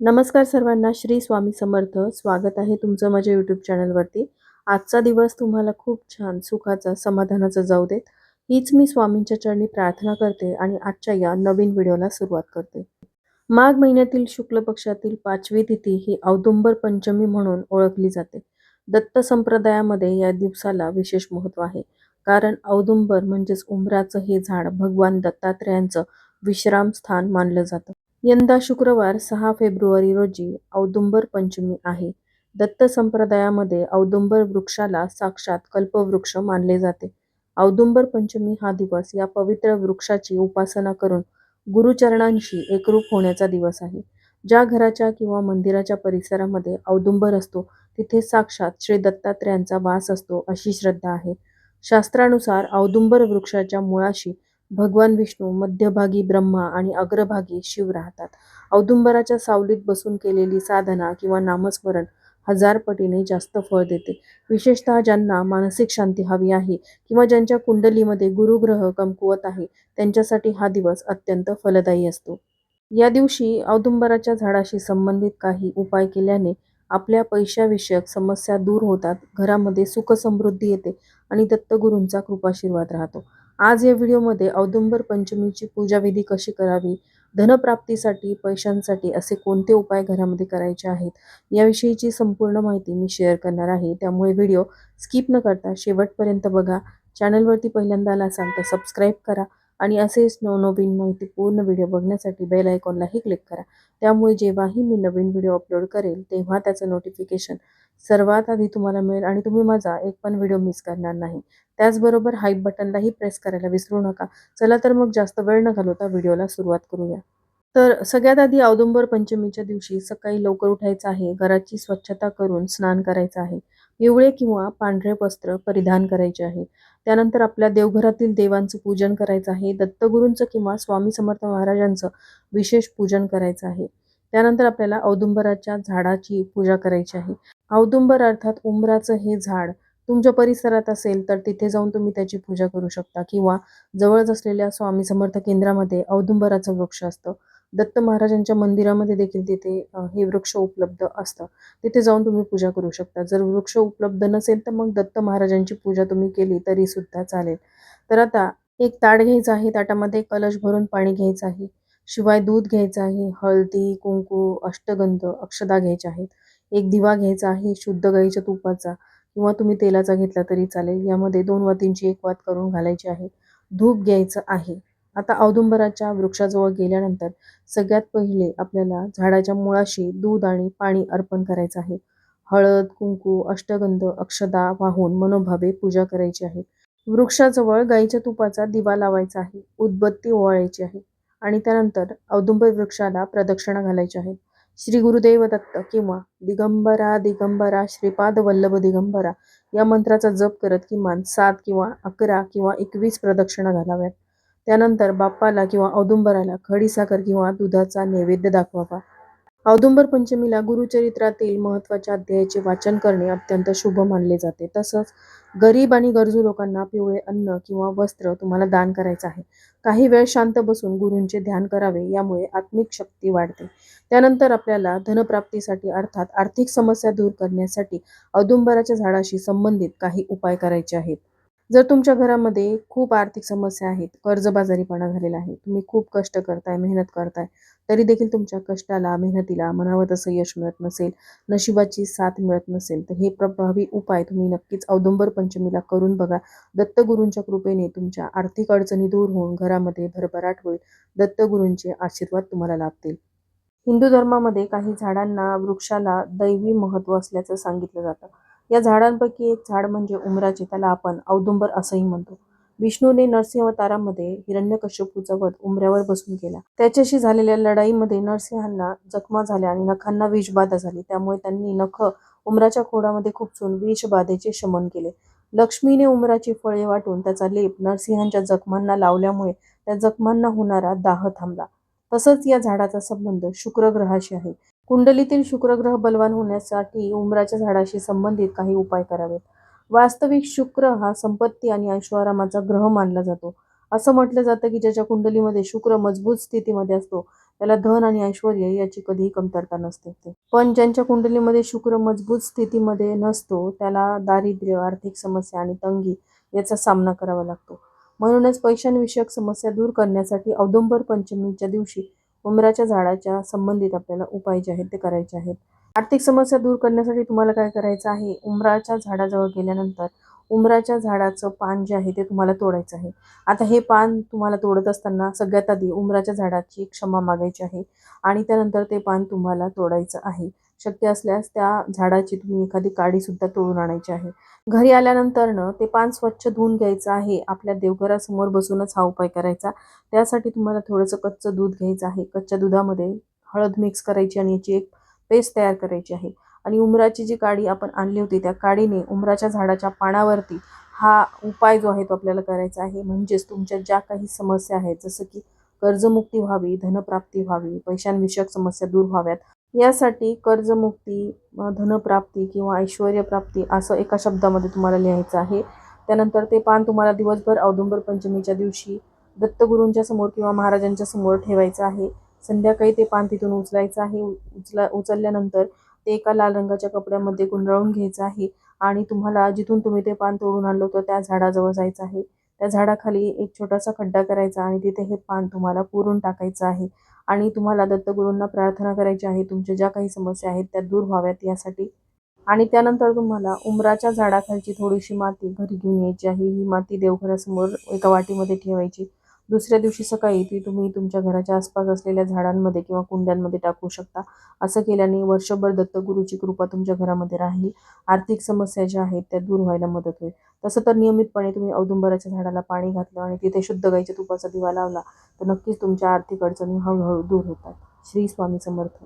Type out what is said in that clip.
नमस्कार सर्वांना श्री स्वामी समर्थ. स्वागत आहे तुमचं माझ्या यूट्यूब चॅनलवरती आजचा दिवस तुम्हाला खूप छान सुखाचा समाधानाचा जाऊ देत. हीच मी स्वामींच्या चरणी प्रार्थना करते आणि आजच्या या नवीन व्हिडिओला सुरुवात करते. माघ महिन्यातील शुक्ल पक्षातील पाचवी तिथी ही औदुंबर पंचमी म्हणून ओळखली जाते. दत्त संप्रदायामध्ये या दिवसाला विशेष महत्त्व आहे. कारण औदुंबर म्हणजेच उंबराचं हे झाड भगवान दत्तात्रेयांचं विश्रामस्थान मानलं जातं. यंदा शुक्रवार सहा फेब्रुवारी रोजी औदुंबर पंचमी आहे. दत्त संप्रदायामध्ये औदुंबर वृक्षाला साक्षात कल्पवृक्ष मानले जाते. औदुंबर पंचमी हा दिवस या पवित्र वृक्षाची उपासना करून गुरुचरणांशी एकरूप होण्याचा दिवस आहे. ज्या घराच्या किंवा मंदिराच्या परिसरामध्ये औदुंबर असतो तिथे साक्षात श्री दत्तात्रेयांचा वास असतो अशी श्रद्धा आहे. शास्त्रानुसार औदुंबर वृक्षाच्या मुळाशी भगवान विष्णू मध्यभागी ब्रह्मा आणि अग्रभागी शिव राहतात. औदुंबराच्या सावलीत बसून केलेली साधना किंवा नामस्मरण हजार पटीने जास्त फळ देते. विशेषतः ज्यांना मानसिक शांती हवी आहे किंवा ज्यांच्या कुंडलीमध्ये गुरुग्रह कमकुवत आहे त्यांच्यासाठी हा दिवस अत्यंत फलदायी असतो. या दिवशी औदुंबराच्या झाडाशी संबंधित काही उपाय केल्याने आपल्या पैशाविषयक समस्या दूर होतात घरामध्ये सुख समृद्धी येते आणि दत्तगुरूंचा कृपाशीर्वाद राहतो. आज या व्हिडिओमध्ये औदुंबर पंचमीची पूजाविधी कशी करावी धनप्राप्तीसाठी पैशांसाठी असे कोणते उपाय घरामध्ये करायचे आहेत याविषयीची संपूर्ण माहिती मी शेअर करणार आहे. त्यामुळे व्हिडिओ स्किप न करता शेवटपर्यंत बघा. चॅनलवरती पहिल्यांदा आला असाल तर सबस्क्राईब करा. आणि असेच नवनवीन माहिती पूर्ण व्हिडिओ बघण्यासाठी बेल आयकॉनलाही क्लिक करा. त्यामुळे जेव्हाही मी नवीन व्हिडिओ अपलोड करेल तेव्हा त्याचं नोटिफिकेशन सर्वात आधी तुम्हाला मिळेल आणि तुम्ही माझा एक पण व्हिडिओ मिस करणार नाही. त्याचबरोबर हाईप बटनलाही प्रेस करायला विसरू नका. चला तर मग जास्त वेळ न घालवता व्हिडिओला सुरुवात करूया. तर सगळ्यात आधी औदुंबर पंचमीच्या दिवशी सकाळी लवकर उठायचं आहे. घराची स्वच्छता करून स्नान करायचं आहे. पिवळे किंवा पांढरे वस्त्र परिधान करायचे आहे. त्यानंतर आपल्या देवघरातील देवांचं पूजन करायचं आहे. दत्तगुरूंचं किंवा स्वामी समर्थ महाराजांचं विशेष पूजन करायचं आहे. त्यानंतर आपल्याला औदुंबराच्या झाडाची पूजा करायची आहे. औदुंबर अर्थात उंबराचं हे झाड तुमच्या परिसरात असेल तर तिथे जाऊन तुम्ही त्याची पूजा करू शकता किंवा जवळच असलेल्या स्वामी समर्थ केंद्रामध्ये औदुंबराचं वृक्ष असतं. दत्त महाराजांच्या मंदिरामध्ये देखील तिथे हे वृक्ष उपलब्ध असतं. तिथे जाऊन तुम्ही पूजा करू शकता. जर वृक्ष उपलब्ध नसेल तर मग दत्त महाराजांची पूजा तुम्ही केली तरी सुद्धा चालेल. तर आता एक ताट घ्यायचं आहे. ताटामध्ये कलश भरून पाणी घ्यायचं आहे. शिवाय दूध घ्यायचं आहे. हळदी कुंकू अष्टगंध अक्षदा घ्यायच्या आहेत. एक दिवा घ्यायचा आहे. शुद्ध गाईच्या तुपाचा किंवा तुम्ही तेलाचा घेतला तरी चालेल. यामध्ये दोन वातींची एक वात करून घालायची आहे. धूप घ्यायचं आहे. आता औदुंबराच्या वृक्षाजवळ गेल्यानंतर सगळ्यात पहिले आपल्याला झाडाच्या मुळाशी दूध आणि पाणी अर्पण करायचं आहे. हळद कुंकू अष्टगंध अक्षदा वाहून मनोभावे पूजा करायची आहे. वृक्षाजवळ गाईच्या तुपाचा दिवा लावायचा आहे उदबत्ती ओवाळायची आहे आणि त्यानंतर औदुंबर वृक्षाला प्रदक्षिणा घालायची आहे. श्री गुरुदेव दत्त किंवा दिगंबरा दिगंबरा श्रीपाद वल्लभ दिगंबरा या मंत्राचा जप करत किमान सात किंवा अकरा किंवा एकवीस प्रदक्षिणा घालाव्यात. त्यानंतर बाप्पाला किंवा औदुंबराला खडीसाखर किंवा दुधाचा नैवेद्य दाखवावा. औदुंबर पंचमीला गुरुचरित्रातील महत्त्वाच्या अध्यायाचे वाचन करणे अत्यंत शुभ मानले जाते. तसंच गरीब आणि गरजू लोकांना पिवळे अन्न किंवा वस्त्र तुम्हाला दान करायचं आहे. काही वेळ शांत बसून गुरूंचे ध्यान करावे यामुळे आत्मिक शक्ती वाढते. त्यानंतर आपल्याला धनप्राप्तीसाठी अर्थात आर्थिक समस्या दूर करण्यासाठी औदुंबराच्या झाडाशी संबंधित काही उपाय करायचे आहेत. जर तुमच्या घरामध्ये खूप आर्थिक समस्या आहेत कर्जबाजारीपणा झालेला आहे तुम्ही खूप कष्ट करताय मेहनत करताय तरी देखील तुमच्या कष्टाला मेहनतीला म्हणावं तसं यश मिळत नसेल नशिबाची साथ मिळत नसेल तर हे प्रभावी उपाय तुम्ही नक्कीच औदुंबर पंचमीला करून बघा. दत्तगुरूंच्या कृपेने तुमच्या आर्थिक अडचणी दूर होऊन घरामध्ये भरभराट होईल. दत्तगुरूंचे आशीर्वाद तुम्हाला लाभतील. हिंदू धर्मामध्ये काही झाडांना वृक्षाला दैवी महत्त्व असल्याचं सांगितलं जातं. या झाडांपैकी एक झाड म्हणजे उमराचे त्याला आपण औदुंबर असंही म्हणतो. विष्णूने नरसिंहवतारामध्ये हिरण्यकश्यपूचा वध उमऱ्यावर बसून केला. त्याच्याशी झालेल्या लढाईमध्ये नरसिंहांना जखमा झाल्या आणि नखांना विषबाधा झाली. त्यामुळे त्यांनी नख उमराच्या खोडामध्ये खुपसून विषबाधेचे शमन केले. लक्ष्मीने उमराची फळे वाटून त्याचा लेप नरसिंहांच्या जखमांना लावल्यामुळे त्या जखमांना होणारा दाह थांबला. तसंच या झाडाचा संबंध शुक्रग्रहाशी आहे. कुंडलीतील शुक्रग्रह बलवान होण्यासाठी उमराच्या झाडाशी संबंधित काही उपाय करावेत. वास्तविक शुक्र हा संपत्ती आणि ऐश्वरामाचा ग्रह मानला जातो. असं म्हटलं जातं की ज्याच्या कुंडलीमध्ये शुक्र मजबूत स्थितीमध्ये असतो त्याला धन आणि ऐश्वर याची कधीही कमतरता नसते. पण ज्यांच्या कुंडलीमध्ये शुक्र मजबूत स्थितीमध्ये नसतो त्याला दारिद्र्य आर्थिक समस्या आणि तंगी याचा सामना करावा लागतो. म्हणूनच पैशांविषयक समस्या दूर करण्यासाठी औदुंबर पंचमीच्या दिवशी उमराच्या झाडाच्या संबंधित आपल्याला उपाय जे आहेत ते करायचे आहेत. आर्थिक समस्या दूर करण्यासाठी तुम्हाला काय करायचं आहे? उमराच्या झाडाजवळ गेल्यानंतर उमराच्या झाडाचं पान जे आहे ते तुम्हाला तोडायचं आहे. आता हे पान तुम्हाला तोडत असताना सगळ्यात आधी उमराच्या झाडाची क्षमा मागायची आहे आणि त्यानंतर ते पान तुम्हाला तोडायचं आहे. शक्य असल्यास त्या झाडाची तुम्ही एखादी काडीसुद्धा तोडून आणायची आहे. घरी आल्यानंतरनं ते पान स्वच्छ धुवून घ्यायचं आहे. आपल्या देवघरासमोर बसूनच हा उपाय करायचा. त्यासाठी तुम्हाला थोडंसं कच्चं दूध घ्यायचं आहे. कच्च्या दुधामध्ये हळद मिक्स करायची आणि याची एक पेस्ट तयार करायची आहे. आणि उमराची जी काडी आपण आणली होती त्या काडीने उमराच्या झाडाच्या पानावरती हा उपाय जो आहे तो आपल्याला करायचा आहे. म्हणजेच तुमच्या ज्या काही समस्या आहेत जसं की कर्जमुक्ती व्हावी धनप्राप्ती व्हावी पैशांविषयक समस्या दूर व्हाव्यात यासाठी कर्जमुक्ती धनप्राप्ती किंवा ऐश्वर्यप्राप्ती असं एका शब्दामध्ये तुम्हाला लिहायचं आहे. त्यानंतर ते पान तुम्हाला दिवसभर औदुंबर पंचमीच्या दिवशी दत्तगुरूंच्या समोर किंवा महाराजांच्या समोर ठेवायचं आहे. संध्याकाळी ते पान तिथून उचलायचं आहे. उचला उचलल्यानंतर ते एका लाल रंगाच्या कपड्यामध्ये गुंडाळून घ्यायचं आहे आणि तुम्हाला जिथून तुम्ही ते पान तोडून आणलं होतं त्या झाडाजवळ जायचं आहे. त्या झाडाखाली एक छोटासा खड्डा करायचा आणि तिथे हे पान तुम्हाला पुरून टाकायचं आहे. आणि तुम्हाला दत्तगुरूंना प्रार्थना करायची आहे तुमच्या ज्या काही समस्या आहेत त्या दूर व्हाव्यात यासाठी. आणि त्यानंतर तुम्हाला उमराच्या झाडाखालची थोडीशी माती घरी घेऊन यायची आहे. ही माती देवघरासमोर एका वाटीमध्ये ठेवायची. दुसऱ्या दिवशी सकाळी ती तुम्ही तुमच्या घराच्या आसपास असलेल्या झाडांमध्ये किंवा कुंड्यांमध्ये टाकू शकता. असं केल्याने वर्षभर दत्तगुरूची कृपा तुमच्या घरामध्ये राहील. आर्थिक समस्या ज्या आहेत त्या दूर व्हायला मदत होईल. तसं तर नियमितपणे तुम्ही औदुंबराच्या झाडाला पाणी घातलं आणि तिथे शुद्ध गाईच्या तुपाचा दिवा लावला तर नक्कीच तुमच्या आर्थिक अडचणी हळूहळू दूर होतात. श्री स्वामी समर्थ.